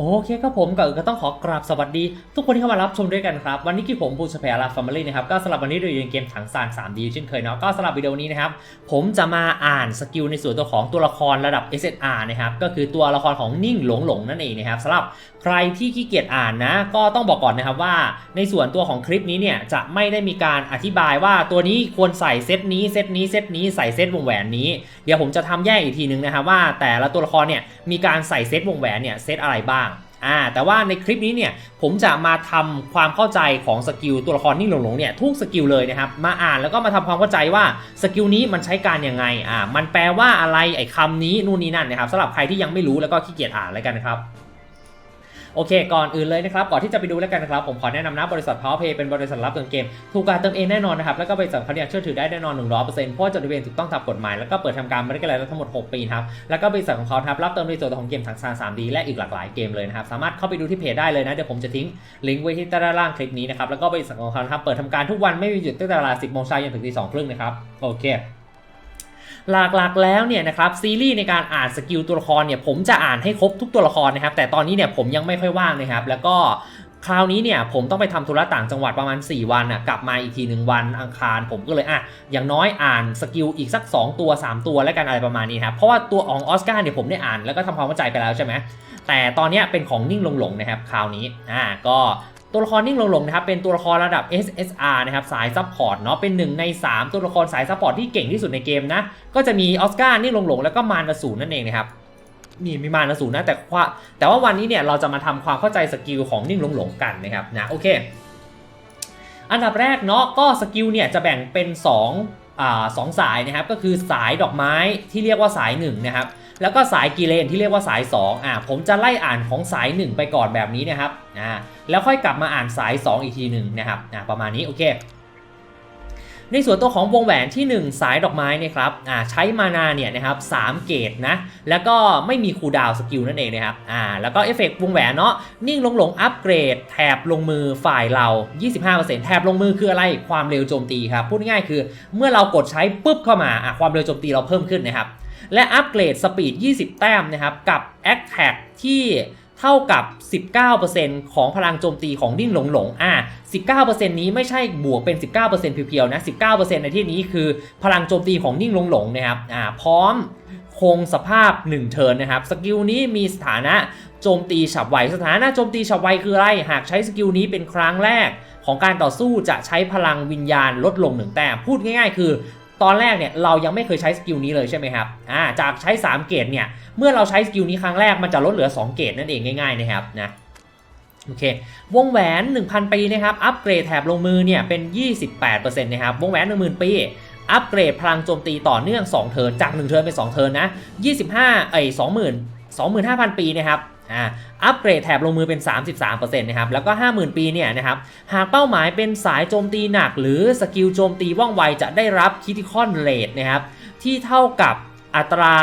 โอเคครับผมก็ต้องขอกราบสวัสดี ทุกคนที่เข้ามารับชมด้วยกันครับ วันนี้ที่ผมบูชาแพลาฟาร์มลี่นะครับก็สำหรับวันนี้เราอยู่ในเกมถังซาน 3D เช่นเคยเนาะก็สำหรับวิดีโอนี้นะครับ ผมจะมาอ่านสกิลในส่วนตัวของตัวละครระดับ SSR นะครับก็คือตัวละครของนิ่งหลงหลงนั่นเองนะครับสำหรับใครที่ขี้เกียจอ่านนะ ก็ต้องบอกก่อนนะครับว่า ในส่วนตัวของคลิปนี้เนี่ยจะไม่ได้มีการอธิบายว่าตัวนี้ควรใส่เซตนี้เซตนี้เซตนี้ใส่เซตวงแหวนนี้ เดี๋ยวผมจะทำแยกอีกทีนึงนะครับว่าแต่ละตัวละครเนี่ยมีการใส่เซตวงแหวนเนี่ยเซตอะไรบ้าง อ่าแต่ว่าในคลิปนี้เนี่ยผมจะมาทำความเข้าใจของสกิลตัวละครนิ่งหลงๆเนี่ยทุกสกิลเลยนะครับมาอ่านแล้วก็มาทำความเข้าใจว่าสกิลนี้มันใช้การยังไงอ่ามันแปลว่าอะไรไอ้คำนี้นู่นนี่นั่นนะครับสำหรับใครที่ยังไม่รู้แล้วก็ขี้เกียจอ่านแล้วกันนะครับ โอเค ก่อนอื่นเลยนะครับ ก่อนที่จะไปดูแล้วกันนะครับ ผมขอแนะนำนะบริษัท PowerPay เป็นบริษัทรับเติมเกม ถูกการเติมเองแน่นอนนะครับ แล้วก็บริษัทเขาเนี่ยเชื่อถือได้แน่นอน 100%เพราะว่าจดทะเบียนถูกต้องตามกฎหมาย แล้วก็เปิดทำการมาได้กันแล้วทั้งหมด 6 ปีครับ แล้วก็บริษัทของเขาครับรับเติมในส่วนของเกมทั้งซาน 3D และอีกหลากหลายเกมเลยนะครับ สามารถเข้าไปดูที่เพจได้เลยนะ เดี๋ยวผมจะทิ้งลิงก์ไว้ที่ใต้ด้านล่างคลิปนี้นะครับ แล้วก็บริษัทของเขาครับเปิดทำการทุกวันไม่มีหยุดตั้งแต่เวลา10โมงเช้าจนถึงตี2ครึ่งนะครับ โอเค หลักๆแล้วเนี่ยนะครับซีรีส์ในการอ่านสกิลตัวละครเนี่ยผมจะอ่านให้ครบทุกตัวละครนะครับแต่ตอนนี้เนี่ยผมยังไม่ค่อยว่างนะครับแล้วก็คราวนี้เนี่ยผมต้องไปทำธุระต่างจังหวัดประมาณ 4 วันอะกลับมาอีกทีหนึ่งวันอังคาร ผมก็เลยอะอย่างน้อยอ่านสกิลอีกสัก 2 ตัว 3 ตัวแล้วกันอะไรประมาณนี้ครับเพราะว่าตัวของออสการ์เนี่ยผมได้อ่านแล้วก็ทำความเข้าใจไปแล้วใช่ไหมแต่ตอนนี้เป็นของนิ่งหลงๆนะครับคราวนี้อ่าก็ ตัวละครนิ่งหลงๆนะครับเป็นตัวละครระดับ SSR นะครับสายซัพพอร์ตเนาะเป็นหนึ่งใน 3 ตัวละครสายซัพพอร์ตที่เก่งที่สุดในเกมนะก็จะมีออสการ์นิ่งหลงๆแล้วก็มารสูรนั่นเองนะครับนี่มีมารสูนะแต่ว่าแต่ว่าวันนี้เนี่ยเราจะมาทำความเข้าใจสกิลของนิ่งหลงๆกันนะครับนะโอเค อันดับแรกเนาะก็สกิลเนี่ยจะแบ่งเป็น2อ่าสองสายนะครับก็คือสายดอกไม้ที่เรียกว่าสาย1นะครับ แล้วก็สายกีเลนที่เรียกว่าสาย 2 อ่าผมจะไล่อ่านของสาย 1 ไปก่อนแบบนี้นะครับอ่าแล้วค่อยกลับมาอ่านสาย 2 อีกทีหนึ่งนะครับอ่าประมาณนี้โอเค ในส่วนตัวของวงแหวนที่ 1 สายดอกไม้เนี่ยครับอ่าใช้มานาเนี่ยนะครับ3เกตนะแล้วก็ไม่มีคูดาวสกิลนั่นเองนะครับอ่าแล้วก็เอฟเฟกต์วงแหวนเนาะนิ่งลงหลงอัปเกรดแถบลงมือฝ่ายเรา 25%แถบลงมือคืออะไรความเร็วโจมตีครับพูดง่ายๆคือ เมื่อเรากดใช้ปุ๊บเข้ามาอะความเร็วโจมตีเราเพิ่มขึ้นนะครับ และอัปเกรดสปีด 20 แต้มนะครับ กับแอคแท็กที่เท่ากับ 19%ของพลังโจมตีของดิ้งหลงหลงอะ19%นี้ไม่ใช่บวกเป็น 19%เพียวๆนะ 19%ในที่นี้คือพลังโจมตีของนิ่งหลงหลงนะครับอ่าพร้อมคงสภาพ 1 เทิร์นนะครับ สกิลนี้มีสถานะโจมตีฉับไว สถานะโจมตีฉับไวคืออะไร หากใช้สกิลนี้เป็นครั้งแรกของการต่อสู้จะใช้พลังวิญญาณลดลง1แต้ม พูดง่ายๆ คือ ตอนแรกเนี่ยเรายังไม่เคยใช้สกิลนี้เลยใช่ไหมครับอ่าจากใช้ 3 เกรดเนี่ยเมื่อเราใช้สกิลนี้ครั้งแรกมันจะลดเหลือ 2 เกรดนั่นเองง่ายๆนะครับนะโอเควงแหวน 1,000 ปีนะครับอัปเกรดแถบลงมือเนี่ยเป็น 28%นะครับวงแหวน 10,000 ปีอัปเกรดพลังโจมตีต่อเนื่อง 2 เทิร์นจาก 1 เทิร์นเป็น 2 เทิร์นนะ25เอ้20,000 25,000 ปีนะครับ อ่าอัปเกรดแถบลงมือเป็น 33%นะครับแล้วก็ 50,000 ปีเนี่ยนะครับหากเป้าหมายเป็นสายโจมตีหนัก หรือสกิลโจมตีว่องไวจะได้รับคิติคอนเรทนะครับที่เท่ากับอัตรา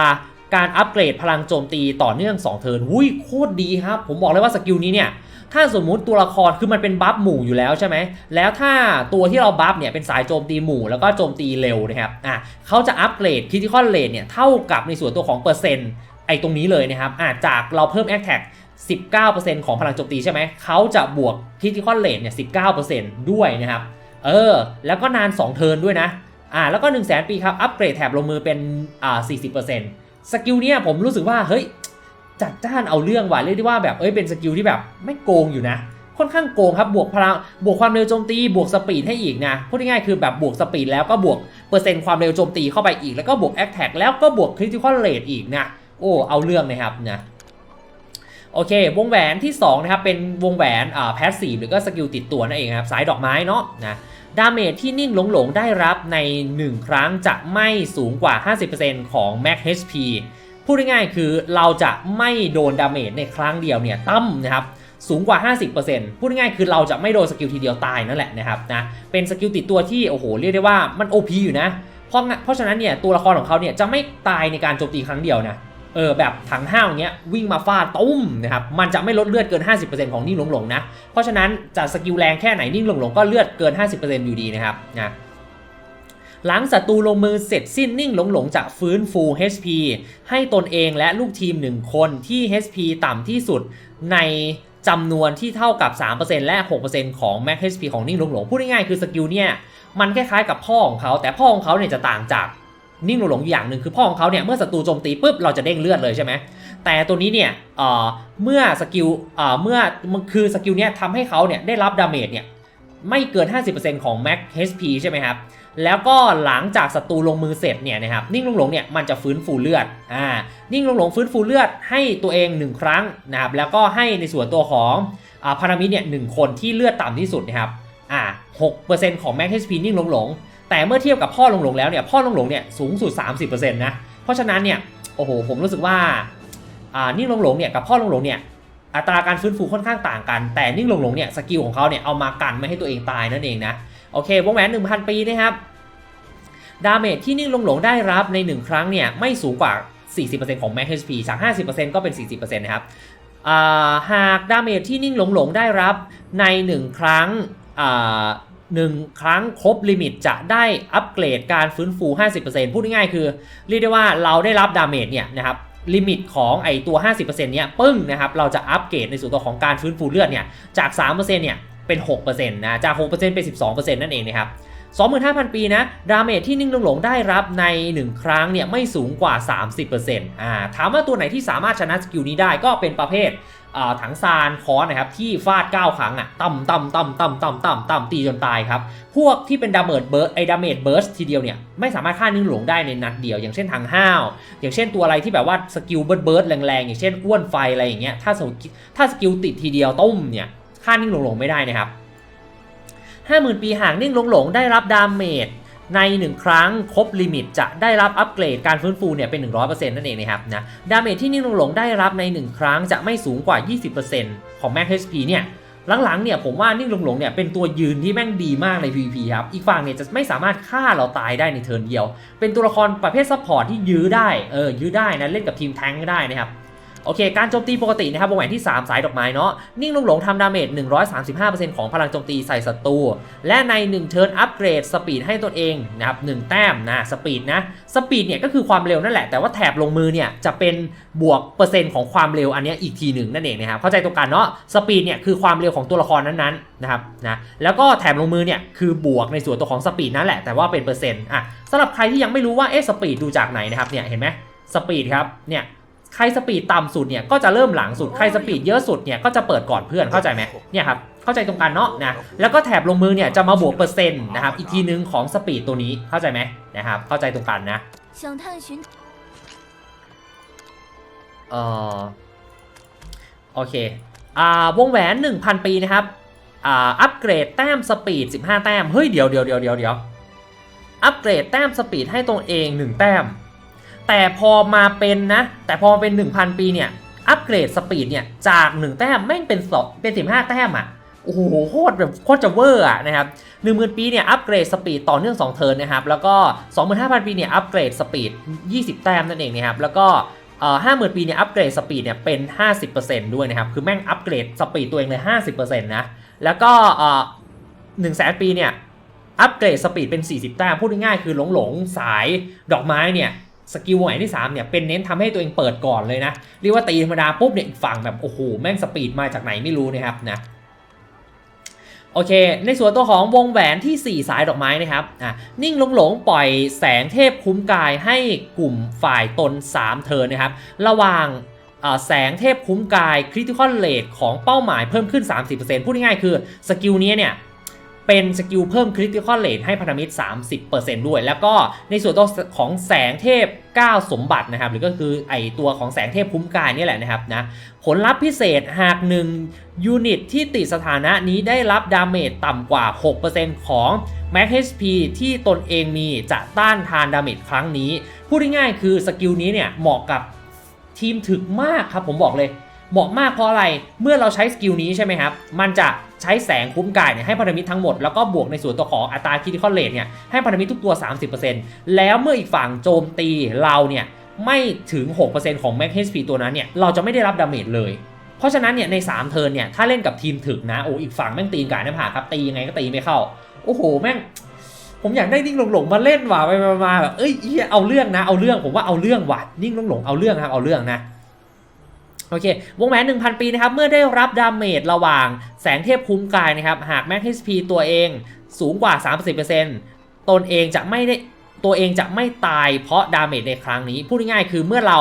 การอัปเกรดพลังโจมตีต่อเนื่อง 2 เทิร์นหุ้ยโคตรดีครับ ผมบอกเลยว่าสกิลนี้เนี่ยถ้าสมมุติตัวละครคือมันเป็นบัฟหมู่อยู่แล้วใช่ไหม แล้วถ้าตัวที่เราบัฟเนี่ยเป็นสายโจมตีหมู่แล้วก็โจมตีเร็วนะครับ อะเขาจะอัปเกรดคิติคอนเรทเนี่ยเท่ากับในส่วนตัวของเปอร์เซ็นต์ ไอ้ตรงนี้เลยนะครับอะจากเราเพิ่มแอคแท็ก19%ของพลังโจมตีใช่ไหม เขาจะบวก critical rate เนี่ย 19%ด้วยนะครับ เออ แล้วก็นาน 2 เทิร์นด้วยนะ อ่า แล้วก็ 1 0 0 0 0 0 ปีครับ อัปเกรดแถบลงมือเป็น อ่า 40%สกิลเนี่ยผมรู้สึกว่า เฮ้ย จัดจ้านเอาเรื่องว่ะ เรียกได้ว่าแบบ เอ้ย เป็นสกิลที่แบบไม่โกงอยู่นะ ค่อนข้างโกงครับ บวกพลัง บวกความเร็วโจมตี บวกสปีดให้อีกนะ พูดง่ายๆคือแบบบวกสปีดแล้วก็บวกเปอร์เซ็นต์ความเร็วโจมตีเข้าไปอีก แล้วก็บวกแอคแท็กแล้วก็บวก critical rate อีกนะ โอ้เอาเรื่องนะครับนะโอเควงแหวนที่2นะครับเป็นวงแหวนอ่าแพสซีฟหรือก็สกิลติดตัวนั่นเองครับสายดอกไม้เนาะนะดาเมจที่นิ่งหลงหลงได้รับใน 1 ครั้งจะไม่สูงกว่า 50%ของ Max HP พูดง่ายๆคือเราจะไม่โดนดาเมจในครั้งเดียวเนี่ยตั้มนะครับสูงกว่า 50%พูดง่ายๆคือเราจะไม่โดนสกิลทีเดียวตายนั่นแหละนะครับนะเป็นสกิลติดตัวที่โอ้โหเรียกได้ว่ามัน OP อยู่นะเพราะงั้นเพราะฉะนั้นเนี่ยตัวละครของเขาเนี่ยจะไม่ตายในการโจมตีครั้งเดียวนะ เออแบบถังห้าวเงี้ยวิ่งมาฟาดตุ้มนะครับมันจะไม่ลดเลือดเกิน 50%ของนิ่งหลงหลงนะ เพราะฉะนั้นจะสกิลแรงแค่ไหนนิ่งหลงหลงก็เลือดเกิน 50%อยู่ดีนะครับนะหลังศัตรูลงมือเสร็จสิ้นนิ่งหลงหลงจะฟื้นฟู HP ให้ตนเองและลูกทีม 1 คนที่ HP ต่ำที่สุดในจำนวนที่เท่ากับ 3%และ 6%ของ Max HP ของนิ่งหลงหลงพูดง่ายๆคือสกิลเนี่ยมันคล้ายๆกับพ่อของเขา แต่พ่อของเขาเนี่ยจะต่างจาก นิ่งหลงหลงอย่างหนึ่งคือพ่อของเขาเนี่ยเมื่อศัตรูโจมตีปุ๊บเราจะเด้งเลือดเลยใช่ไหมแต่ตัวนี้เนี่ยเมื่อสกิลเมื่อมันคือสกิลเนี่ยทำให้เขาเนี่ยได้รับดาเมจเนี่ยไม่เกิน 50%ของ Max HP ใช่ไหมครับ แล้วก็หลังจากศัตรูลงมือเสร็จเนี่ยนะครับ นิ่งลงหลงเนี่ยมันจะฟื้นฟูเลือด อ่า นิ่งลงหลงฟื้นฟูเลือดให้ตัวเอง 1 ครั้งนะครับ แล้วก็ให้ในส่วนตัวของอ่าพารามิดเนี่ยหคนที่เลือดต่ำที่สุดนะครับ อ่า 6%ของ Max HP นิ่งลงหลง แต่เมื่อเทียบกับพ่อลงหลงแล้วเนี่ยพ่อลงหลงเนี่ยสูงสุด 30%นะเพราะฉะนั้นเนี่ยโอ้โหผมรู้สึกว่าอ่านิ่งลงหลงเนี่ยกับพ่อลงหลงเนี่ยอัตราการฟื้นฟูค่อนข้างต่างกัน แต่นิ่งลงหลงเนี่ยสกิลของเขาเนี่ยเอามากันไม่ให้ตัวเองตายนั่นเองนะโอเควงแหวน1,000 ปีนะครับดาเมจที่นิ่งลงหลงได้รับใน 1 ครั้งเนี่ยไม่สูงกว่า 40%ของ Max HP จาก 50%ก็เป็น 40%นะครับอ่าหากดาเมจที่นิ่งหลงหลงได้รับใน 1 ครั้ง อ่าหนึ่งครั้งครบลิมิตจะได้อัปเกรดการฟื้นฟู 50%พูดง่ายๆคือ เรียกได้ว่าเราได้รับดาเมจเนี่ยนะครับลิมิตของไอตัว 50%เนี่ยปึ้งนะครับเราจะอัปเกรดในส่วนตัวของการฟื้นฟูเลือดเนี่ยจาก 3%เนี่ยเป็น 6%นะจาก 6%เป็น 12%นั่นเองนะครับ 25,000 ปีนะ ดาเมจที่นิ่งลงหลงได้รับใน 1 ครั้งเนี่ยไม่สูงกว่า 30%อ่าถามว่าตัวไหนที่สามารถชนะสกิลนี้ได้ก็เป็นประเภทถังซานคอนนะครับที่ฟาด 9 ครั้งอะต่ำต่ำต่ำต่ำต่ำต่ำต่ำตีจนตายครับ พวกที่เป็นดาเมจเบิร์ดไอดาเมจเบิร์สทีเดียวเนี่ยไม่สามารถฆ่านิ่งหลงได้ในนัดเดียว อย่างเช่นทางห้าว อย่างเช่นตัวอะไรที่แบบว่าสกิลเบิร์ดเบิร์ดแรงๆ อย่างเช่นอ้วนไฟอะไรอย่างเงี้ยถ้าสถ้าสกิลติดทีเดียวต้มเนี่ยฆ่านิ่งหลงไม่ได้นะครับ 50,000 ปีหากนิ่งลงหลงได้รับดาเมจใน 1 ครั้งครบลิมิตจะได้รับอัปเกรดการฟื้นฟูเนี่ยเป็น 100%นั่นเองนะครับนะดาเมจที่นิ่งลงหลงได้รับใน 1 ครั้งจะไม่สูงกว่า 20%ของ Max HP เนี่ยหลังๆเนี่ยผมว่านิ่งลงหลงเนี่ยเป็นตัวยืนที่แม่งดีมากใน PVP ครับอีกฝั่งเนี่ยจะไม่สามารถฆ่าเราตายได้ในเทิร์นเดียว เป็นตัวละครประเภทซัพพอร์ตที่ยื้อได้เออยื้อได้นะเล่นกับทีมแทงก็ได้นะครับ โอเค การโจมตีปกตินะครับวงแหวนที่ 3 สายดอกไม้เนาะนิ่งลงหลงทำดาเมจ 135%ของพลังโจมตีใส่ศัตรู และใน 1 เทิร์นอัปเกรดสปีดให้ตนเองนะครับ1แต้มนะสปีดนะสปีดเนี่ยก็คือความเร็วนั่นแหละ แต่ว่าแถบลงมือเนี่ยจะเป็นบวกเปอร์เซ็นต์ของความเร็วอันนี้อีกทีหนึ่งนั่นเองนะครับเข้าใจตรงกันเนาะสปีดเนี่ยคือความเร็วของตัวละครนั้นๆนะครับนะแล้วก็แถบลงมือเนี่ยคือบวกในส่วนตัวของสปีดนั่นแหละแต่ว่าเป็นเปอร์เซ็นต์อะสำหรับใครที่ยังไม่รู้ว่าเอ๊ะสปีดดูจากไหนนะครับเนี่ยเห็นไหมสปีดครับเนี่ย ใครสปีดต่ำสุดเนี่ยก็จะเริ่มหลังสุด ใครสปีดเยอะสุดเนี่ยก็จะเปิดก่อนเพื่อนเข้าใจไหมเนี่ยครับเข้าใจตรงกันเนาะนะแล้วก็แถบลงมือเนี่ยจะมาบวกเปอร์เซ็นต์นะครับอีกทีนึงของสปีดตัวนี้เข้าใจไหมนะครับเข้าใจตรงกันนะเออโอเคอ่าวงแหวน 1,000 ปีนะครับอ่าอัปเกรดแต้มสปีด 15 แต้มเฮ้ยเดี๋ยวเดี๋ยวเดี๋ยวเดี๋ยวอัปเกรดแต้มสปีดให้ตัวเอง 1 แต้ม แต่พอมาเป็นนะ แต่พอมาเป็น 1,000 ปีเนี่ย อัปเกรดสปีดเนี่ย จาก 1 แต้มแม่งเป็นสองเป็น 15 แต้มอะโอ้โหโคตรแบบโคตรจะเวอร์อะนะครับ10,000ปีเนี่ยอัปเกรดสปีดต่อเนื่อง2เทิร์นนะครับแล้วก็ 25,000 ปีเนี่ยอัปเกรดสปีด 20 แต้มนั่นเองนะครับแล้วก็เอ่อ50,000ปีเนี่ยอัปเกรดสปีดเนี่ยเป็น 50%ด้วยนะครับคือแม่งอัปเกรดสปีดตัวเองเลย 50%นะแล้วก็เอ่อ100,000ปีเนี่ยอัปเกรดสปีดเป็น 40 แต้มพูดง่ายๆคือหลงหลงๆสายดอกไม้เนี่ย สกิลไหวที่3เนี่ยเป็นเน้นทำให้ตัวเองเปิดก่อนเลยนะ เรียกว่าตีธรรมดาปุ๊บเนี่ยอีกฝั่งแบบ โอ้โห แม่งสปีดมาจากไหนไม่รู้นะครับนะโอเค ในส่วนตัวของวงแหวนที่ 4 สายดอกไม้นะครับอะนิ่งหลงหลงปล่อยแสงเทพคุ้มกายให้กลุ่มฝ่ายตน 3 เทินนะครับ ระหว่างแสงเทพคุ้มกายคริติคอลเลทของเป้าหมายเพิ่มขึ้น 30%พูดง่ายๆคือสกิลนี้เนี่ย เป็นสกิลเพิ่มคริติคอลเลทให้พันธมิตร 30%ด้วย แล้วก็ในส่วนตัวของแสงเทพ 9 สมบัตินะครับ หรือก็คือไอตัวของแสงเทพคุ้มกายนี่แหละนะครับนะ ผลลัพธ์พิเศษหาก1ยูนิตที่ติดสถานะนี้ได้รับดาเมจต่ำกว่า 6%ของ Max HP ที่ตนเองมีจะต้านทานดาเมจครั้งนี้ พูดง่ายๆคือสกิลนี้เนี่ยเหมาะกับทีมถึกมากครับผมบอกเลยเหมาะมากเพราะอะไร เมื่อเราใช้สกิลนี้ใช่ไหมครับ มันจะ ใช้แสงคุ้มกายเนี่ยให้พันธมิตรทั้งหมด แล้วก็บวกในส่วนตัวของอัตราคิดคอเลตเนี่ยให้พันธมิตรทุกตัว 30%แล้วเมื่ออีกฝั่งโจมตีเราเนี่ยไม่ถึง 6%ของ Max HP ตัวนั้นเนี่ยเราจะไม่ได้รับดาเมจเลยเพราะฉะนั้นเนี่ยใน 3 เทิร์นเนี่ยถ้าเล่นกับทีมถึกนะโอ้อีกฝั่งแม่งตีนกายหน้าผากครับตียังไงก็ตีไม่เข้า โอ้โหแม่ง ผมอยากได้นิ่งหลงๆมาเล่นว่ะไปมาๆแบบเอ้ยเหี้ยเอาเรื่องนะเอาเรื่องผมว่าเอาเรื่องว่ะนิ่งหลงๆเอาเรื่องครับเอาเรื่องนะ โอเค วงแหวน 1,000 ปีนะครับ เมื่อได้รับดาเมจระหว่างแสงเทพคุ้มกายนะครับ หากแม็ก HP ตัวเองสูงกว่า 30%ตนเองจะไม่ได้ตัวเองจะไม่ตายเพราะดาเมจในครั้งนี้ พูดง่ายๆคือเมื่อเรา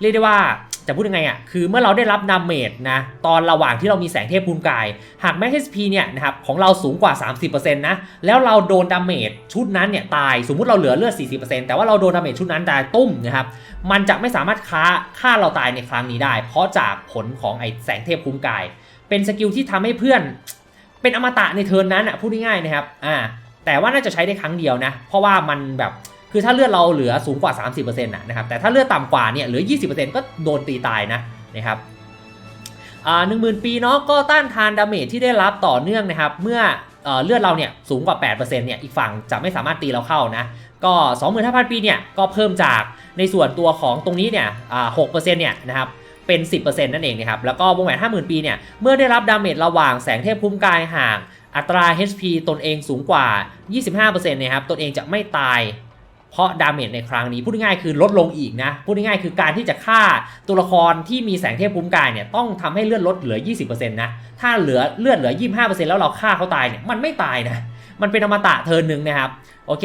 เรียกได้ว่า จะพูดยังไงอะคือเมื่อเราได้รับดาเมจนะตอนระหว่างที่เรามีแสงเทพคุ้มกาย หากแม็ก HP เนี่ยนะครับของเราสูงกว่า 30%นะแล้วเราโดนดาเมจชุดนั้นเนี่ยตายสมมุติเราเหลือเลือด 40%แต่ว่าเราโดนดาเมจชุดนั้นตายตุ้มนะครับมันจะไม่สามารถค้าฆ่าเราตายในครั้งนี้ได้ เพราะจากผลของไอแสงเทพคุ้มกาย เป็นสกิลที่ทำให้เพื่อน เป็นอมตะในเทิร์นนั้นอะพูดง่ายๆนะครับอ่าแต่ว่าน่าจะใช้ได้ครั้งเดียวนะ เพราะว่ามันแบบ คือถ้าเลือดเราเหลือสูงกว่า 30%นะนะครับแต่ถ้าเลือดต่ำกว่าเนี่ยเหลือ 20%ก็โดนตีตายนะนะครับหนึ่งหมื่นปีเนาะก็ต้านทานดาเมจที่ได้รับต่อเนื่องนะครับ เมื่อเอ่อเลือดเราเนี่ยสูงกว่า 8%เนี่ยอีกฝั่งจะไม่สามารถตีเราเข้านะก็ 25,000 ปีเนี่ยก็เพิ่มจากในส่วนตัวของตรงนี้เนี่ยหกเปอ่า6%เนี่ยนะครับเป็น 10%นั่นเองนะครับแล้วก็วงแหวน50,000 ปีเนี่ยเมื่อได้รับดาเมจระหว่างแสงเทพคุ้มกายห่างอัตรา HP ตนเองสูงกว่า 25%นี่ยครับตนเองจะไม่ตาย เพราะดาเมจในครั้งนี้พูดง่ายๆคือลดลงอีกนะ พูดง่ายๆคือการที่จะฆ่าตัวละครที่มีแสงเทพคุ้มกายเนี่ยต้องทำให้เลือดลดเหลือ 20%นะ ถ้าเหลือเลือดเหลือ 25%แล้วเราฆ่าเขาตายเนี่ยมันไม่ตายนะ มันเป็นอมตะเทินหนึ่งนะครับ โอเค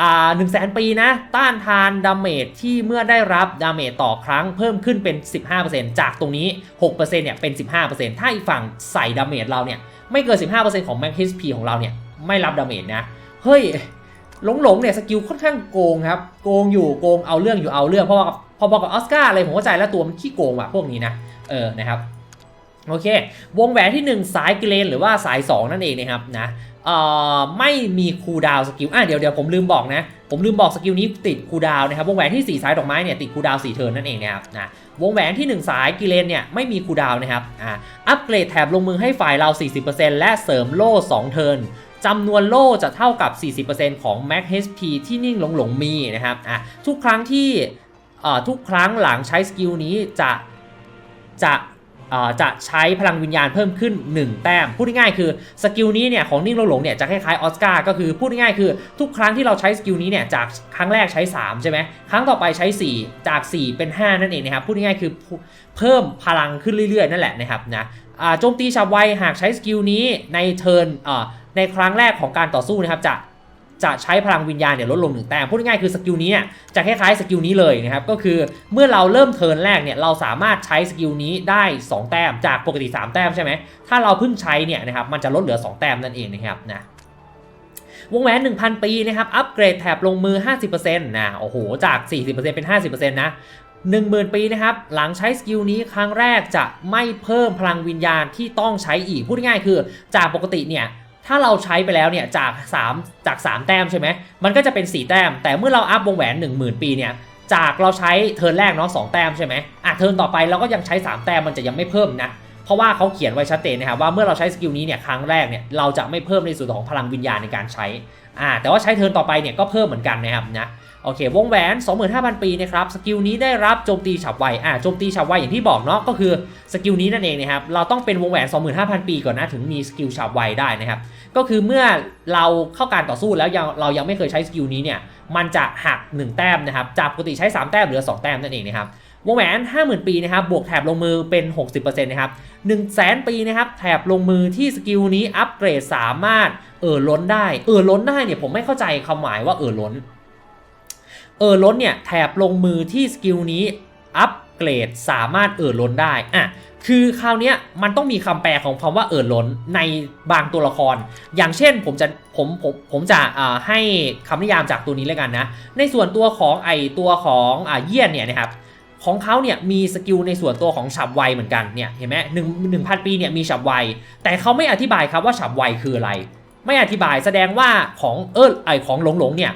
อ่าหนึ่งแสนปีนะ ต้านทานดาเมจที่เมื่อได้รับดาเมจต่อครั้งเพิ่มขึ้นเป็น 15%จากตรงนี้ 6%เนี่ยเป็น 15%ถ้าอีกฝั่งใส่ดาเมจเราเนี่ยไม่เกิน 15%ของ Max HP ของเราเนี่ยไม่รับดาเมจนะ เฮ้ย หลงหลงๆเนี่ยสกิลค่อนข้างโกงครับโกงอยู่โกงเอาเรื่องอยู่เอาเรื่องเพราะว่าพอบอกกับออสการ์อะไรผมเข้าใจแล้วตัวมันขี้โกงว่ะพวกนี้นะเออนะครับโอเควงแหวนที่ 1 สายกิเกรนหรือว่าสาย 2 นั่นเองนะครับนะเอ่อไม่มีคูดาวสกิลอะเดี๋ยวเดี๋ยวผมลืมบอกนะ ผมลืมบอกสกิลนี้ติดคูดาวนะครับวงแหวนที่ 4 สายดอกไม้เนี่ยติดคูดาว4เทิร์นนั่นเองนะครับนะวงแหวนที่ 1 สายกิเลนเนี่ยไม่มีคูดาวน์นะครับอ่าอัปเกรดแถบลงมือให้ฝ่ายเรา 40%และเสริมโล่2เทิร์น จำนวนโล่จะเท่ากับ 40%ของ Max HP ที่นิ่งหลงหลงมีนะครับอะทุกครั้งที่เอ่อทุกครั้งหลังใช้สกิลนี้จะจะเอ่อจะใช้พลังวิญญาณเพิ่มขึ้น 1 แต้ม พูดง่ายๆคือสกิลนี้เนี่ยของนิ่งหลงหลงเนี่ยจะคล้ายๆออสการ์ก็คือพูดง่ายๆคือทุกครั้งที่เราใช้สกิลนี้เนี่ยจากครั้งแรกใช้ 3 ใช่ไหมครั้งต่อไปใช้ 4 จาก 4 เป็น 5 นั่นเองนะครับพูดง่ายๆคือเพิ่มพลังขึ้นเรื่อยๆ นั่นแหละนะครับนะอ่าโจมตีฉับไวหากใช้สกิลนี้ในเทิร์นอ่า ในครั้งแรกของการต่อสู้นะครับจะจะใช้พลังวิญญาณเนี่ยลดลงหนึ่งแต้มพูดง่ายๆคือสกิลนี้เนี่ยจะคล้ายๆสกิลนี้เลยนะครับก็คือเมื่อเราเริ่มเทิร์นแรกเนี่ยเราสามารถใช้สกิลนี้ได้ 2 แต้มจากปกติ 3 แต้มใช่ไหมถ้าเราเพิ่งใช้เนี่ยนะครับมันจะลดเหลือ 2 แต้มนั่นเองนะครับนะวงแหวน 1,000 ปีนะครับอัปเกรดแถบลงมือ 50%นะโอ้โหจาก 40%เป็น 50%นะ10,000 ปีนะครับ หลังใช้สกิลนี้ครั้งแรกจะไม่เพิ่มพลังวิญญาณที่ต้องใช้อีก พูดง่ายคือจากปกติเนี่ย ถ้าเราใช้ไปแล้วเนี่ยจาก 3 จาก 3 แต้มใช่ไหมมันก็จะเป็น 4 แต้ม แต่เมื่อเราอัพวงแหวน 10,000 ปีเนี่ยจากเราใช้เทิร์นแรกเนาะ2แต้มใช่ไหมอะเทิร์นต่อไปเราก็ยังใช้ 3 แต้มมันจะยังไม่เพิ่มนะเพราะว่าเขาเขียนไว้ชัดเจนนะครับว่าเมื่อเราใช้สกิลนี้เนี่ยครั้งแรกเนี่ยเราจะไม่เพิ่มในส่วนของพลังวิญญาณในการใช้อ่าแต่ว่าใช้เทิร์นต่อไปเนี่ยก็เพิ่มเหมือนกันนะครับนะ โอเค วงแหวน 25,000 ปีนะครับสกิลนี้ได้รับโจมตีฉับไวอ่าโจมตีฉับไวอย่างที่บอกเนาะก็คือสกิลนี้นั่นเองนะครับเราต้องเป็นวงแหวน 25,000 ปีก่อนนะถึงมีสกิลฉับไวได้นะครับก็คือเมื่อเราเข้าการต่อสู้แล้วยังเรายังไม่เคยใช้สกิลนี้เนี่ยมันจะหัก 1 แต้มนะครับจากปกติใช้ 3 แต้มเหลือ 2 แต้มนั่นเองนะครับวงแหวน 50,000 ปีนะครับบวกแถบลงมือเป็น 60%นะครับ1 0 0 0 0แสนปีนะครับแถบลงมือที่สกิลนี้อัปเกรดสามารถเออล้นได้เออล้นได้เนี่ยผมไม่เข้าใจความหมายว่าเออล้น เออล้นเนี่ยแถบลงมือที่สกิลนี้อัปเกรดสามารถเออล้นได้อะคือคราวเนี้ยมันต้องมีคำแปลของคำว่าเออล้นในบางตัวละคร อย่างเช่นผมจะผมผมผมจะอ่าให้คำนิยามจากตัวนี้เลยกันนะ ในส่วนตัวของไอตัวของอ่าเยี่ยนเนี่ยนะครับของเขาเนี่ยมีสกิลในส่วนตัวของฉับไวเหมือนกันเนี่ยเห็นไหมหนึ่งหนึ่งพันปีเนี่ยมีฉับไว แต่เขาไม่อธิบายครับว่าฉับไวคืออะไร ไม่อธิบายแสดงว่าของเออไอของหลงหลงเนี่ย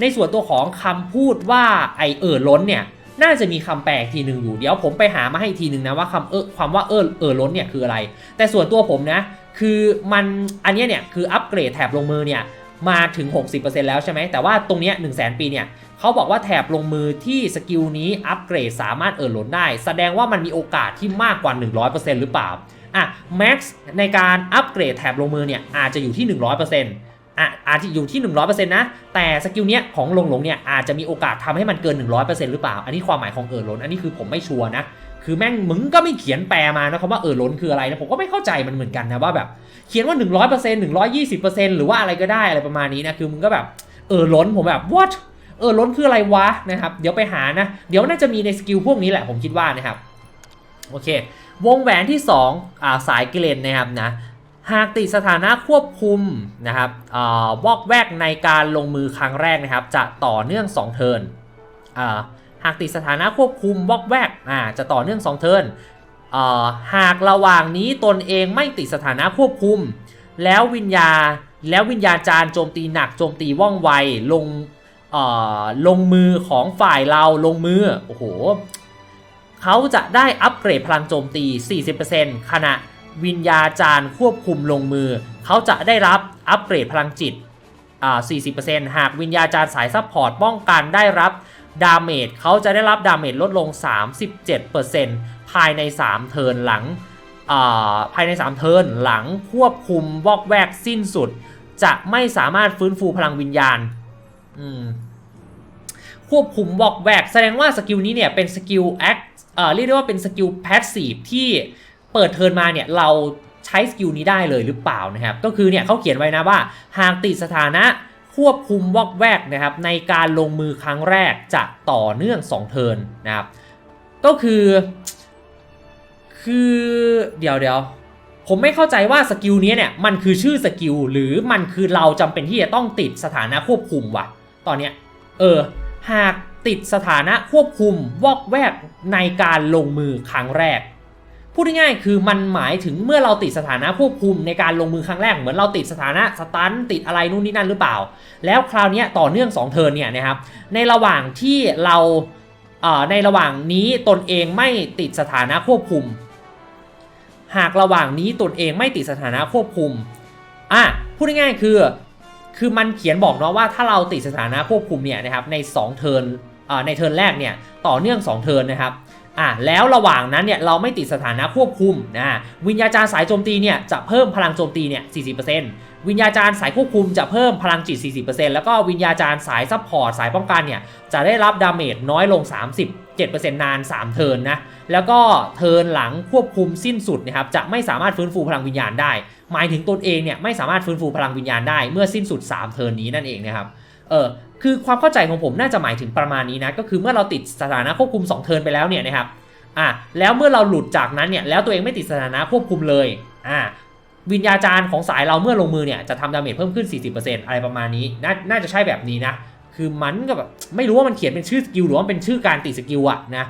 ในส่วนตัวของคำพูดว่าไอเออล้นเนี่ยน่าจะมีคำแปลกทีหนึ่งอยู่เดี๋ยวผมไปหามาให้ทีหนึ่งนะว่าคำเออความว่าเออเออล้นเนี่ยคืออะไร แต่ส่วนตัวผมนะ คือมันอันนี้เนี่ยคืออัปเกรดแถบลงมือเนี่ยมาถึง 60%แล้วใช่ไหมแต่ว่าตรงนี้1 0 0 0 0แปีเนี่ยเขาบอกว่าแถบลงมือที่สกิลนี้อัปเกรดสามารถเออล้นได้ แสดงว่ามันมีโอกาสที่มากกว่า 100%หรือเปล่าอะแม็กซ์ในการอัปเกรดแถบลงมือเนี่ยอาจจะอยู่ที่ 100% อะอาจจะอยู่ที่ 100%นะแต่สกิลเนี้ยของหลงหลงเนี่ยอาจจะมีโอกาสทำให้มันเกิน 100%หรือเปล่า อันนี้ความหมายของเออล้นอันนี้คือผมไม่ชัวร์นะคือแม่งมึงก็ไม่เขียนแปลมานะคำว่าเออล้นคืออะไรนะผมก็ไม่เข้าใจมันเหมือนกันนะว่าแบบเขียนว่า 100% 120%หรือว่าอะไรก็ได้อะไรประมาณนี้นะคือมึงก็แบบเออล้นผมแบบ what เออล้นคืออะไรวะนะครับเดี๋ยวไปหานะ เดี๋ยวน่าจะมีในสกิลพวกนี้แหละผมคิดว่านะครับโอเค วงแหวนที่2อ่าสายเกรนนะครับนะ หากติดสถานะควบคุมนะครับอวอกแวกในการลงมือครั้งแรกนะครับ จะต่อเนื่อง 2 เทิร์นหากติดสถานะควบคุมวอกแวกจะต่อเนื่อง 2 เทิร์นหากระหว่างนี้ตนเองไม่ติดสถานะควบคุม แล้ววิญญาแล้ววิญญาจารย์โจมตีหนักโจมตีว่องไวลงลงมือของฝ่ายเราลงมือ โอ้โหเขาจะได้อัปเกรดพลังโจมตี 40%ขณะ วิญญาจารย์ควบคุมลงมือ เขาจะได้รับอัปเกรดพลังจิต 40%หากวิญญาจารย์สายซัพพอร์ตป้องกันได้รับดาเมจเขาจะได้รับดาเมจลดลง 37%ภายใน 3 เทิร์นหลังภายใน 3 เทิร์นหลังควบคุมวอกแวกสิ้นสุด จะไม่สามารถฟื้นฟูพลังวิญญาณควบคุมวอกแวก แสดงว่าสกิลนี้เนี่ยเป็นสกิลแอคเอ่อเรียกได้ว่าเป็นสกิลแพสซีฟที่ เปิดเทิร์นมาเนี่ยเราใช้สกิลนี้ได้เลยหรือเปล่านะครับ ก็คือเนี่ยเขาเขียนไว้นะว่า หากติดสถานะควบคุมวอกแวกนะครับในการลงมือครั้งแรกจะต่อเนื่อง 2 เทิร์นนะครับ ก็คือ คือเดี๋ยวเดี๋ยวผมไม่เข้าใจว่าสกิลนี้เนี่ยมันคือชื่อสกิลหรือมันคือเราจำเป็นที่จะต้องติดสถานะควบคุมวะตอนเนี้ยเออหากติดสถานะควบคุมวอกแวกในการลงมือครั้งแรก พูดง่ายๆคือมันหมายถึงเมื่อเราติดสถานะควบคุมในการลงมือครั้งแรกเหมือนเราติดสถานะสตันติดอะไรนู่นนี่นั่นหรือเปล่า แล้วคราวนี้ต่อเนื่อง2เทิร์นเนี่ยนะครับในระหว่างที่เราเในระหว่างนี้ตนเองไม่ติดสถานะควบคุม หากระหว่างนี้ตนเองไม่ติดสถานะควบคุมอะพูดง่ายๆคือคือมันเขียนบอกเนาะว่าถ้าเราติดสถานะควบคุมเนี่ยนะครับใน2เทิร์นในเทิร์นแรกเนี่ยต่อเนื่อง2เทิร์นนะครับ อะแล้วระหว่างนั้นเนี่ยเราไม่ติดสถานะควบคุมนะวิญญาจารย์สายโจมตีเนี่ยจะเพิ่มพลังโจมตีเนี่ย40%วิญญาจารย์สายควบคุมจะเพิ่มพลังจิต 40%แล้วก็วิญญาจารย์สายซัพพอร์ตสายป้องกันเนี่ยจะได้รับดาเมจน้อยลง 37%นาน 3 เทิร์นนะแล้วก็เทิร์นหลังควบคุมสิ้นสุดนะครับจะไม่สามารถฟื้นฟูพลังวิญญาณได้ หมายถึงตนเองเนี่ยไม่สามารถฟื้นฟูพลังวิญญาณได้เมื่อสิ้นสุด 3 เทิร์นนี้นั่นเองนะครับเออ คือความเข้าใจของผมน่าจะหมายถึงประมาณนี้นะ ก็คือเมื่อเราติดสถานะควบคุม 2 เทิร์นไปแล้วเนี่ยนะครับอะแล้วเมื่อเราหลุดจากนั้นเนี่ยแล้วตัวเองไม่ติดสถานะควบคุมเลยอะวิญญาจารย์ของสายเราเมื่อลงมือเนี่ยจะทำดาเมจเพิ่มขึ้น 40%อะไรประมาณนี้น่าน่าจะใช่แบบนี้นะ คือมันก็แบบไม่รู้ว่ามันเขียนเป็นชื่อสกิลหรือว่าเป็นชื่อการติดสกิลอะนะ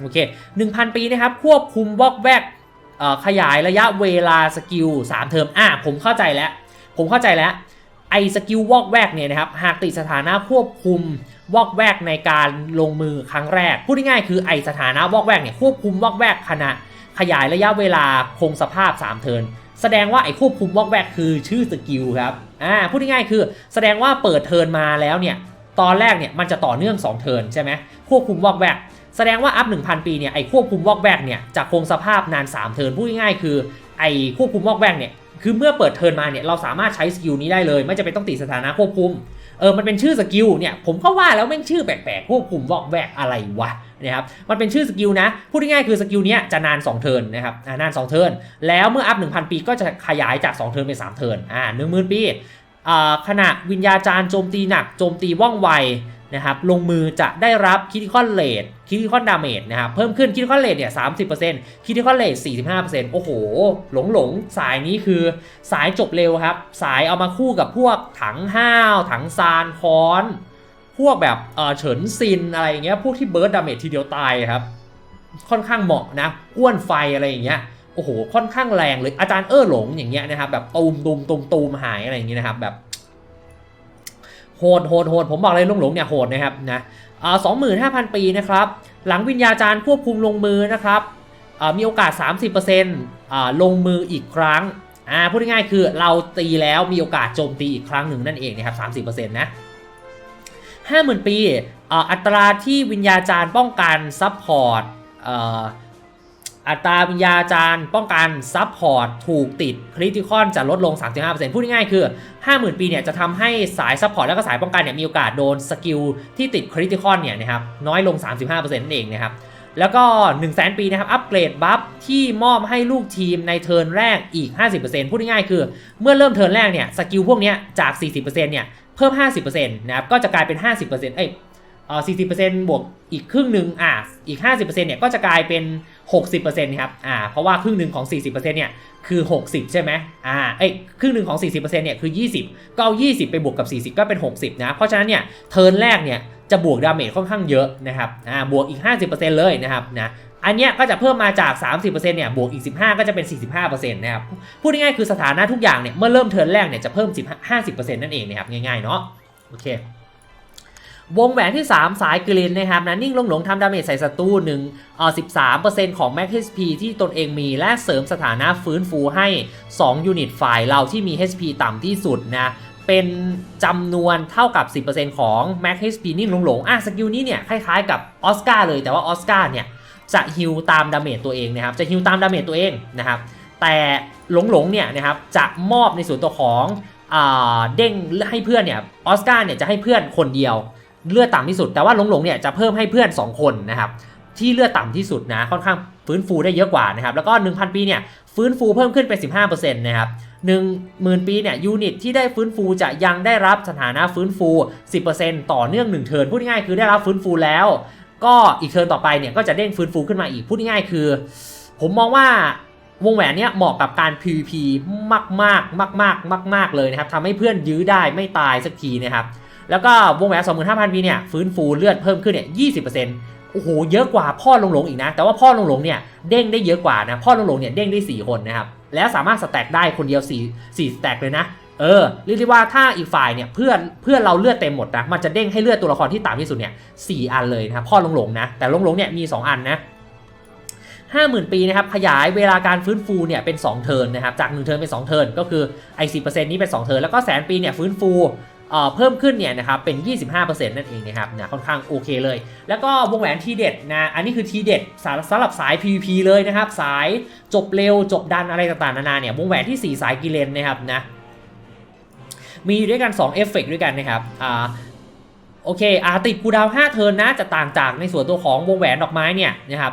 โอเค 1,000 ปีนะครับ ควบคุมวอกแวกขยายระยะเวลาสกิล3เทอมอะผมเข้าใจแล้ว ผมเข้าใจแล้ว สกิลวอกแวกเนี่ยนะครับหากติดสถานะควบคุมวอกแวกในการลงมือครั้งแรก พูดง่ายๆคือไอ้สถานะวอกแวกเนี่ยควบคุมวอกแวกขณะขยายระยะเวลาคงสภาพ 3 เทินแสดงว่าไอ้ควบคุมวอกแวกคือชื่อสกิลครับ อ่า พูดง่ายๆคือ แสดงว่าเปิดเทินมาแล้วเนี่ย ตอนแรกเนี่ยมันจะต่อเนื่อง 2 เทินใช่ไหมควบคุมวอกแวก แสดงว่าอัพ 1,000 ปีเนี่ยไอ้ควบคุมวอกแวกเนี่ยจะคงสภาพนาน 3 เทินพูดง่ายๆคือไอ้ควบคุมวอกแวกเนี่ย คือเมื่อเปิดเทิร์นมาเนี่ยเราสามารถใช้สกิลนี้ได้เลย ไม่จะเป็นต้องติดสถานะควบคุมเออมันเป็นชื่อสกิลเนี่ยผมก็ว่าแล้วแม่งชื่อแปลกๆควบคุมวอกแวกอะไรวะนะครับมันเป็นชื่อสกิลนะพูดง่ายๆคือสกิลเนี้ยจะนาน 2 เทิร์นนะครับอ่านาน 2 เทิร์นแล้วเมื่ออัพ 1,000 ปีก็จะขยายจาก 2 เทิร์นเป็น3เทิร์นอ่า10,000ปีอ่าขณะวิญญาจารย์โจมตีหนักโจมตีว่องไว นะครับลงมือจะได้รับคิติคอนเลดคิติคอนดาเมจนะครับเพิ่มขึ้นคิติคอนเลดเนี่ยสามสิบเปอร์เซ็นต์คิติคอนเลดสี่สิบห้าเปอร์เซ็นต์โอ้โห หลงหลงสายนี้คือสายจบเร็วครับ สายเอามาคู่กับพวกถังห้าว ถังซานคอน พวกแบบเออเฉินซินอะไรอย่างเงี้ยพวกที่เบิร์ดดาเมจทีเดียวตายครับ ค่อนข้างเหมาะนะอ้วนไฟอะไรอย่างเงี้ยโอ้โหค่อนข้างแรงเลยอาจารย์เออหลงอย่างเงี้ยนะครับแบบตูมตูมตูมตูมหายอะไรอย่างเงี้ยนะครับแบบ โหดโหดโหดผมบอกเลยลุงหลงเนี่ยโหดนะครับนะสองหมื่นห้าพันปีนะครับ หลังวิญญาจารย์ควบคุมลงมือนะครับมีโอกาส 30%อ่าลงมืออีกครั้งอ่าพูดง่ายๆคือเราตีแล้วมีโอกาสโจมตีอีกครั้งหนึ่งนั่นเองนะครับ 30%นะห้าหมื่นปีอัตราที่วิญญาจารย์ป้องกันซับพอร์ต อัตราวิญญาจารย์ป้องกันซับพอร์ตถูกติดคริติคอนจะลดลง 35%พูดง่ายๆคือ 50,000 ปีเนี่ยจะทำให้สายซับพอร์ตแล้วก็สายป้องกันเนี่ยมีโอกาสโดนสกิลที่ติดคริติคอนเนี่ยนะครับน้อยลง 35%นั่นเองนะครับแล้วก็ 1 0 0 0 0แปีนะครับ อัปเกรดบัฟที่มอบให้ลูกทีมในเทิร์นแรกอีก 50%พูดง่ายๆคือ เมื่อเริ่มเทิร์นแรกเนี่ยสกิลพวกเนี้ยจาก 40%เนี่ยเพิ่ม 50%นะครับก็จะกลายเป็น 50%เอ้ยเอ่อ40%บวกอีกครึ่งหนึ่งอะอีก 50%เนี่ยก็จะกลายเป็น 60%ครับอ่าเพราะว่าครึ่งหนึ่งของ 40%เนี่ยคือ 60 ใช่ไหมอ่าเอ้ยครึ่งหนึ่งของ 40%เนี่ยคือ 20 ก็เอา 20 ไปบวกกับ 40 ก็เป็น 60 นะ เพราะฉะนั้นเนี่ยเทิร์นแรกเนี่ยจะบวกดาเมจค่อนข้างเยอะนะครับอ่าบวกอีก 50%เลยนะครับนะอันเนี้ยก็จะเพิ่มมาจาก 30%เนี่ยบวกอีก 15 ก็จะเป็น 45%นะครับพูดง่ายๆคือสถานะทุกอย่างเนี่ยเมื่อเริ่มเทิร์นแรกเนี่ยจะเพิ่ม10 50%นั่นเองนะครับง่ายๆเนาะโอเค วงแหวนที่ 3 สายกรีนนะครับนะนิ่งลงหลงทำดาเมจใส่ศัตรูหนึ่งเอ่อ13%ของ Max HP ที่ตนเองมีและเสริมสถานะฟื้นฟูให้ 2 ยูนิตฝ่ายเราที่มี HP ต่ำที่สุดนะเป็นจำนวนเท่ากับ 10%ของ Max HP นิ่งลงหลงอะสกิลนี้เนี่ยคล้ายๆกับออสการ์เลยแต่ว่าออสการ์เนี่ยจะฮิลตามดาเมจตัวเองนะครับจะฮิลตามดาเมจตัวเองนะครับแต่หลงหลงๆเนี่ยนะครับจะมอบในส่วนตัวของอ่าเด้งให้เพื่อนเนี่ยออสการ์เนี่ยจะให้เพื่อนคนเดียว เลือดต่ำที่สุด แต่ว่าหลงหลงๆเนี่ยจะเพิ่มให้เพื่อน 2 คนนะครับที่เลือดต่ำที่สุดนะค่อนข้างฟื้นฟูได้เยอะกว่านะครับแล้วก็ 1,000 ปีเนี่ยฟื้นฟูเพิ่มขึ้นเป็น 15%นะครับ10,000 ปีเนี่ยยูนิตที่ได้ฟื้นฟูจะยังได้รับสถานะฟื้นฟู 10%ต่อเนื่อง1เทิร์นพูดง่ายคือได้รับฟื้นฟูแล้ว ก็อีกเทิร์นต่อไปเนี่ยก็จะเด้งฟื้นฟูขึ้นมาอีกพูดง่ายคือ ผมมองว่าวงแหวนเนี้ยเหมาะกับการ PVP มากมากมากมากมากมากๆเลยนะครับทำให้เพื่อนยื้อได้ไม่ตายสักทีนะครับ แล้วก็วงแหวน25,000วีเนี่ยฟื้นฟูเลือดเพิ่มขึ้นเนี่ย20%โอ้โหเยอะกว่าพ่อลงหลงอีกนะ แต่ว่าพ่อลงหลงเนี่ยเด้งได้เยอะกว่านะพ่อลงหลงเนี่ยเด้งได้ 4 คนนะครับแล้วสามารถสแต็กได้คนเดียว 4 4สแต็กเลยนะเออเรียกได้ว่าถ้าอีกฝ่ายเนี่ยเพื่อนเพื่อนเราเลือดเต็มหมดนะมันจะเด้งให้เลือดตัวละครที่ต่ำที่สุดเนี่ยสอันเลยนะครับพ่อลงหลงนะแต่ลงหลงเนี่ยมี 2 อันนะ50,000ปีนะครับขยายเวลาการฟื้นฟูเนี่ยเป็น 2 เทิร์นนะครับจาก 1 เทิร์นเป็น 2 เทิร์นก็คือไอ้สินี้เป็น 2 เทิร์นแล้วก็แสนปีเนี่ยฟื้นฟู เอ่อเพิ่มขึ้นเนี่ยนะครับเป็น 25%นั่นเองนะครับน่ะค่อนข้างโอเคเลย แล้วก็วงแหวนทีเด็ดนะอันนี้คือทีเด็ดสำสำหรับสาย PVP เลยนะครับสายจบเร็วจบดันอะไรต่างๆนานาเนี่ยวงแหวนที่ 4 สายกิเลนนะครับนะมีอยู่ด้วยกัน 2 เอฟเฟกต์ด้วยกันนะครับอ่าโอเคอาติดกูดาว5เทิร์นนะจะต่างจากในส่วนตัวของวงแหวนดอกไม้เนี่ยนะครับ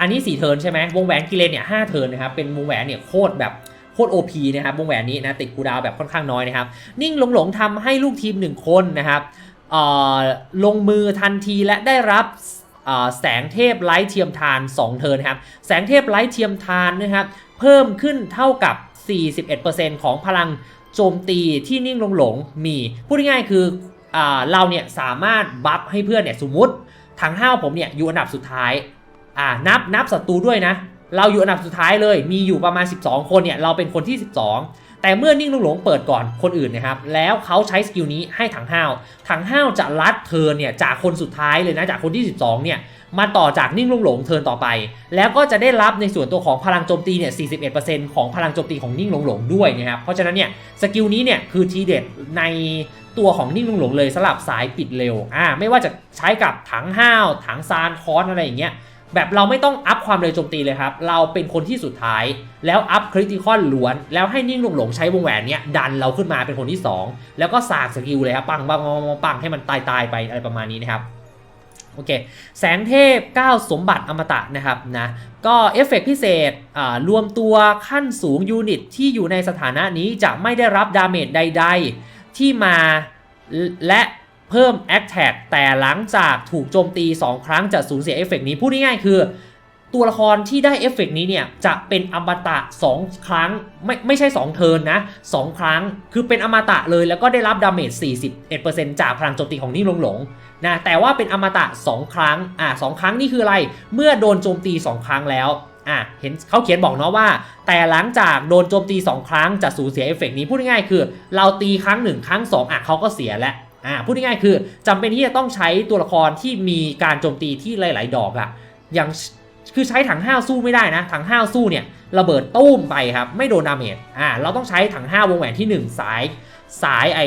อันนี้ 4 เทิร์นใช่ไหมวงแหวนกิเลนเนี่ย5เทิร์นนะครับเป็นวงแหวนเนี่ยโคตรแบบ โคตร OP นะครับวงแหวนนี้นะติดกูดาวแบบค่อนข้างน้อยนะครับ นิ่งหลงหลงทำให้ลูกทีม 1 คนนะครับลงมือทันทีและได้รับแสงเทพไลท์เทียมทาน 2 เทินครับ แสงเทพไลท์เทียมทานนะครับ เพิ่มขึ้นเท่ากับ 41%ของพลังโจมตีที่นิ่งหลงหลงมี พูดง่ายๆคืออเราเนี่ยสามารถบัฟให้เพื่อนเนี่ยสมมติถังห้าวผมเนี่ยอยู่อันดับสุดท้ายอ่านับนับศัตรูด้วยนะ เราอยู่อันดับสุดท้ายเลย มีอยู่ประมาณ 12 คนเนี่ย เราเป็นคนที่ 12 แต่เมื่อนิ่งลุงหลงเปิดก่อนคนอื่นนะครับ แล้วเขาใช้สกิลนี้ให้ถังห้าว ถังห้าวจะลัดเทิร์นเนี่ยจากคนสุดท้ายเลยนะ จากคนที่ 12 เนี่ย มาต่อจากนิ่งลุงหลงเทินต่อไป แล้วก็จะได้รับในส่วนตัวของพลังโจมตีเนี่ย 41%ของพลังโจมตีของนิ่งหลงหลงด้วยนะครับ เพราะฉะนั้นเนี่ย สกิลนี้เนี่ยคือทีเด็ดในตัวของนิ่งลุงหลงเลยสลับสายปิดเร็ว อ่า ไม่ว่าจะใช้กับถังห้าว ถังซานคอนอะไรอย่างเงี้ย แบบเราไม่ต้องอัพความเร็วโจมตีเลยครับ เราเป็นคนที่สุดท้าย แล้วอัพคริติคอลล้วน แล้วให้นิ่งลงหลงใช้วงแหวนเนี้ยดันเราขึ้นมาเป็นคนที่ 2 แล้วก็สากสกิลเลยครับปังปังปังปังปังให้มันตายตายไปอะไรประมาณนี้นะครับโอเคแสงเทพ 9 สมบัติอมตะนะครับนะก็เอฟเฟกต์พิเศษรวมตัวขั้นสูงยูนิตที่อยู่ในสถานะนี้จะไม่ได้รับดาเมจใด ๆ ที่มาและ เพิ่ม a t t a c แต่หลังจากถูกโจมตี 2 ครั้งจะสูญเสียเอฟเฟกต์นี้พูดง่ายๆคือ ตัวละครที่ได้เอฟเฟกต์นี้เนี่ยจะเป็นอมตะ 2 ครั้งไม่ไม่ใช่ 2 เทิร์นนะ 2 ครั้งคือเป็นอมตะเลยแล้วก็ได้รับดาเมจ41%จากพลังโจมตีของนิ่งหลงหลงๆนะแต่ว่าเป็นอมตะ 2 ครั้งอ่าสองครั้งนี่คืออะไรเมื่อโดนโจมตี 2 ครั้งแล้วอะเห็นเขาเขียนบอกเนาะว่า แต่หลังจากโดนโจมตี 2 ครั้งจะสูญเสียเอฟเฟกต์นี้พูดง่ายๆคือ เราตีครั้ง 1 ครั้ง 2อะเขาก็เสียแล้ว อ่าพูดง่ายๆคือจำเป็นที่จะต้องใช้ตัวละครที่มีการโจมตีที่หลาย ๆ ดอกอะอย่างคือใช้ถังห้าวสู้ไม่ได้นะ ถังห้าวสู้เนี่ยระเบิดตุ้มไปครับ ไม่โดนดาเมจอ่าเราต้องใช้ถังห้าวงแหวนที่ 1 สายสายไอ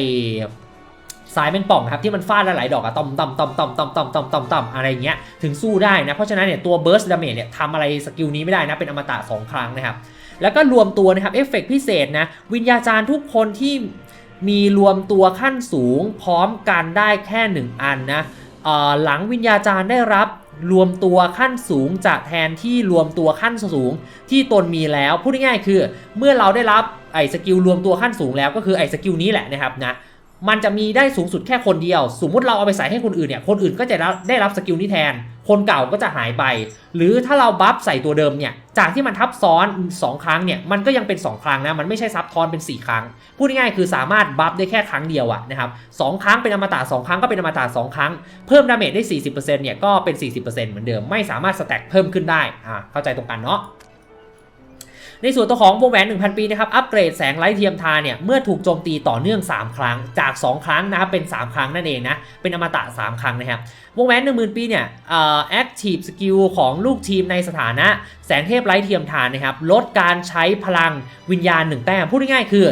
สายแมงป่องครับที่มันฟาดหลายๆดอกอะต่อมต่อมต่อมต่อมต่อมต่อมต่อมต่อมตอมอะไรเงี้ยถึงสู้ได้นะเพราะฉะนั้นเนี่ยตัว burst damage เนี่ยทำอะไรสกิลนี้ไม่ได้นะเป็นอมตะสองครั้งนะครับแล้วก็รวมตัวนะครับเอฟเฟกต์พิเศษนะวิญญาจารย์ทุกคนที่ มีรวมตัวขั้นสูงพร้อมกันได้แค่ 1 อันนะหลังวิญญาจารย์ได้รับรวมตัวขั้นสูงจะแทนที่รวมตัวขั้นสูงที่ตนมีแล้วพูดง่ายๆคือ เมื่อเราได้รับไอ้สกิลรวมตัวขั้นสูงแล้วก็คือไอ้สกิลนี้แหละนะครับนะมันจะมีได้สูงสุดแค่คนเดียว สมมุติเราเอาไปใส่ให้คนอื่นเนี่ยคนอื่นก็จะได้รับสกิลนี้แทน คนเก่าก็จะหายไป หรือถ้าเราบัฟใส่ตัวเดิมเนี่ย จากที่มันทับซ้อน 2 ครั้งเนี่ย มันก็ยังเป็น 2 ครั้งนะ มันไม่ใช่ซับทอนเป็น 4 ครั้ง พูดง่ายๆคือสามารถบัฟได้แค่ครั้งเดียวอะนะครับสองครั้งเป็นอมตะ2ครั้งก็เป็นอมตะ2ครั้ง เพิ่มดาเมจได้ 40%เนี่ย ก็เป็น 40%เหมือนเดิม ไม่สามารถสแต็กเพิ่มขึ้นได้ อ่า เข้าใจตรงกันเนาะ ในส่วนตัวของวงแหวน 1,000 ปีนะครับอัปเกรดแสงไร้เทียมทานเนี่ยเมื่อถูกโจมตีต่อเนื่อง 3 ครั้งจาก 2 ครั้งนะครับเป็น 3 ครั้งนั่นเองนะเป็นอมตะ 3 ครั้งนะครับวงแหวน 10,000 ปีเนี่ยเอ่อ active skill ของลูกทีมในสถานะ แสงเทพไร้เทียมทานนะครับลดการใช้พลังวิญญาณ 1 แต้มพูดง่ายๆคือ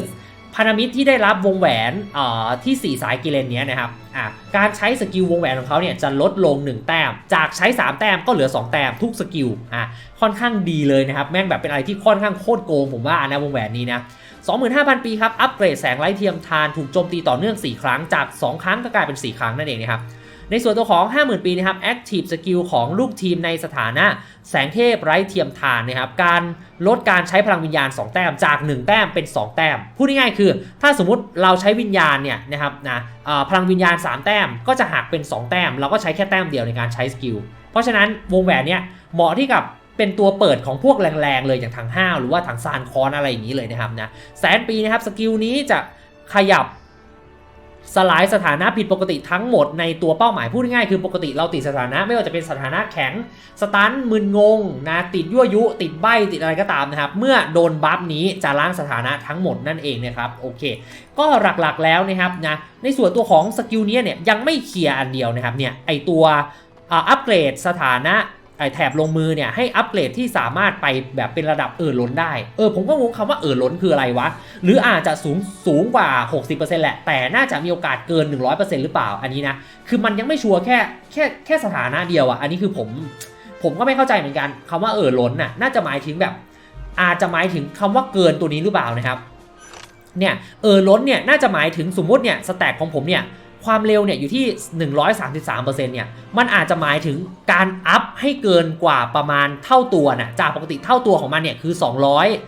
พันธมิตรที่ได้รับวงแหวนเอ่อที่ 4 สายกิเลนนี้นะครับอะการใช้สกิลวงแหวนของเขาเนี่ยจะลดลง 1 แต้ม จากใช้ 3 แต้มก็เหลือ 2 แต้มทุกสกิลอะค่อนข้างดีเลยนะครับ แม่งแบบเป็นอะไรที่ค่อนข้างโคตรโกงผมว่านะวงแหวนนี้นะ25,000 ปีครับ อัปเกรดแสงไร้เทียมทานถูกโจมตีต่อเนื่อง 4 ครั้งจาก 2 ครั้งก็กลายเป็น 4 ครั้งนั่นเองนะครับ ในส่วนตัวของ 50,000 ปีนะครับ Active Skill ของลูกทีมในสถานะแสงเทพไร้เทียมทานนะครับ การลดการใช้พลังวิญญาณ 2 แต้มจาก 1 แต้มเป็น 2 แต้ม พูดง่ายๆคือ ถ้าสมมติเราใช้วิญญาณเนี่ยนะครับนะพลังวิญญาณ 3 แต้มก็จะหักเป็น 2 แต้ม เราก็ใช้แค่แต้มเดียวในการใช้สกิล เพราะฉะนั้นวงแหวนเนี่ยเหมาะที่กับเป็นตัวเปิดของพวกแรงๆเลยอย่างถังห้าวหรือว่าถังซานคอนอะไรอย่างนี้เลยนะครับนะแสนปีนะครับสกิลนี้จะขยับ สลายสถานะผิดปกติทั้งหมดในตัวเป้าหมายพูดง่ายคือปกติเราติดสถานะ ไม่ว่าจะเป็นสถานะแข็งสตันมึนงงนะติดยั่วยุ ติดใบติดอะไรก็ตามนะครับ เมื่อโดนบัฟนี้จะล้างสถานะทั้งหมดนั่นเองนะครับโอเค ก็หลักๆแล้วนะครับนะในส่วนตัวของสกิลเนี้ยเนี่ยยังไม่เคลียร์อันเดียวนะครับเนี่ยไอตัวอัปเกรดสถานะ ไอแถบลงมือเนี่ยให้อัปเกรดที่สามารถไปแบบเป็นระดับเออล้นได้ เออผมก็งงคำว่าเออล้นคืออะไรวะ หรืออาจจะสูงสูงกว่า 60%แหละ แต่น่าจะมีโอกาสเกิน 100%หรือเปล่าอันนี้นะ คือมันยังไม่ชัวร์แค่แค่แค่สถานะเดียวอะอันนี้คือผมผมก็ไม่เข้าใจเหมือนกันคำว่าเออล้นน่ะน่าจะหมายถึงแบบ อาจจะหมายถึงคำว่าเกินตัวนี้หรือเปล่านะครับเนี่ยเออล้นเนี่ยน่าจะหมายถึงสมมติเนี่ยสแต็กของผมเนี่ย ความเร็วเนี่ยอยู่ที่ 133%เนี่ยมันอาจจะหมายถึงการอัพให้เกินกว่าประมาณเท่าตัวนะจากปกติเท่าตัวของมันเนี่ยคือ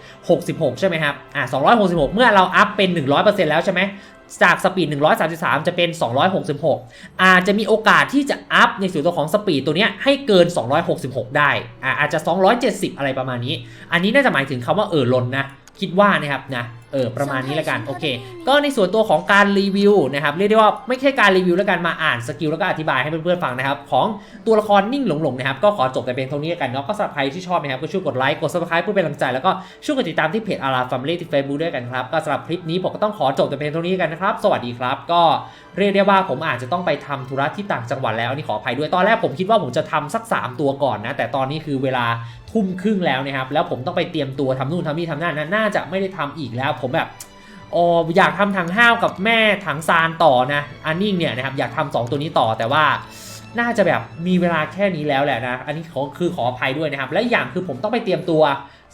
266 ใช่ไหมครับอ่า266 เมื่อเราอัพเป็น 100%แล้วใช่ไหมจากสปีด 133 จะเป็น 266 อาจจะมีโอกาสที่จะอัพในส่วนตัวของสปีดตัวเนี้ยให้เกิน 266 ได้อ่าอาจจะ 270 อะไรประมาณนี้ อันนี้น่าจะหมายถึงคำว่าเออลนนะ คิดว่านะครับนะเออประมาณนี้ล้วกันโอเค ก็ในส่วนตัวของการรีวิวนะครับเรียกได้ว่าไม่ใช่การรีวิวแล้วกันมาอ่านสกิลแล้วก็อธิบายให้เพื่อนๆฟังนะครับของตัวละครนิ่งหลงๆนะครับก็ขอจบแต่เพียงเท่านี้ล้วกันเนาะก็สำหรับใครที่ชอบนะครับก็ช่วยกดไลค์กด subscribe เพื่อเป็นกำลังใจแล้วก็ช่วยกดติดตามที่เพจอาราฟัมลี่ที่เฟซบุ๊กด้วยกันครับก็สำหรับคลิปนี้ผมก็ต้องขอจบแต่เพียงเท่านี้กันนะครับสวัสดีครับ ก็เรียกได้ว่าผมอาจจะต้องไปทำธุระที่ต่างจังหวัดแล้วนี่ขออภัยด้วยตอนแรกผมคิดว่าผมจะทำสัก 3 ตัวก่อนนะแต่ตอนนี้คือเวลาทุ่มครึ่งแล้วนะครับแล้วผมต้องไปเตรียมตัวทำนู่นทำนี่ทำนั่นน่าจะไม่ได้ทำอีกแล้วผผมแบบอ๋ออยากทำถังห้าวกับแม่ถังซานต่อนะอันนิ่งเนี่ยนะครับอยากทำสองตัวนี้ต่อแต่ว่าน่าจะแบบมีเวลาแค่นี้แล้วแหละนะ อันนี้ขอคือขออภัยด้วยนะครับ และอย่างคือผมต้องไปเตรียมตัว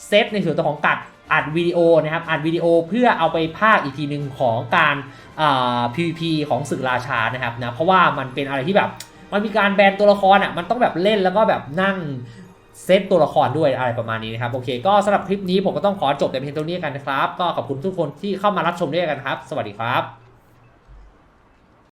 เซตในส่วนตัวของกัดอัดวิดีโอนะครับอัดวิดีโอเพื่อเอาไปภาคอีกทีหนึ่งของการอ่า PVP ของศึกราชานะครับนะเพราะว่ามันเป็นอะไรที่แบบมันมีการแบนตัวละครอะมันต้องแบบเล่นแล้วก็แบบนั่ง เซตตัวละครด้วยอะไรประมาณนี้นะครับโอเค ก็สำหรับคลิปนี้ผมก็ต้องขอจบแต่เพียงเท่านี้กันนะครับ ก็ขอบคุณทุกคนที่เข้ามารับชมด้วยกันครับ สวัสดีครับ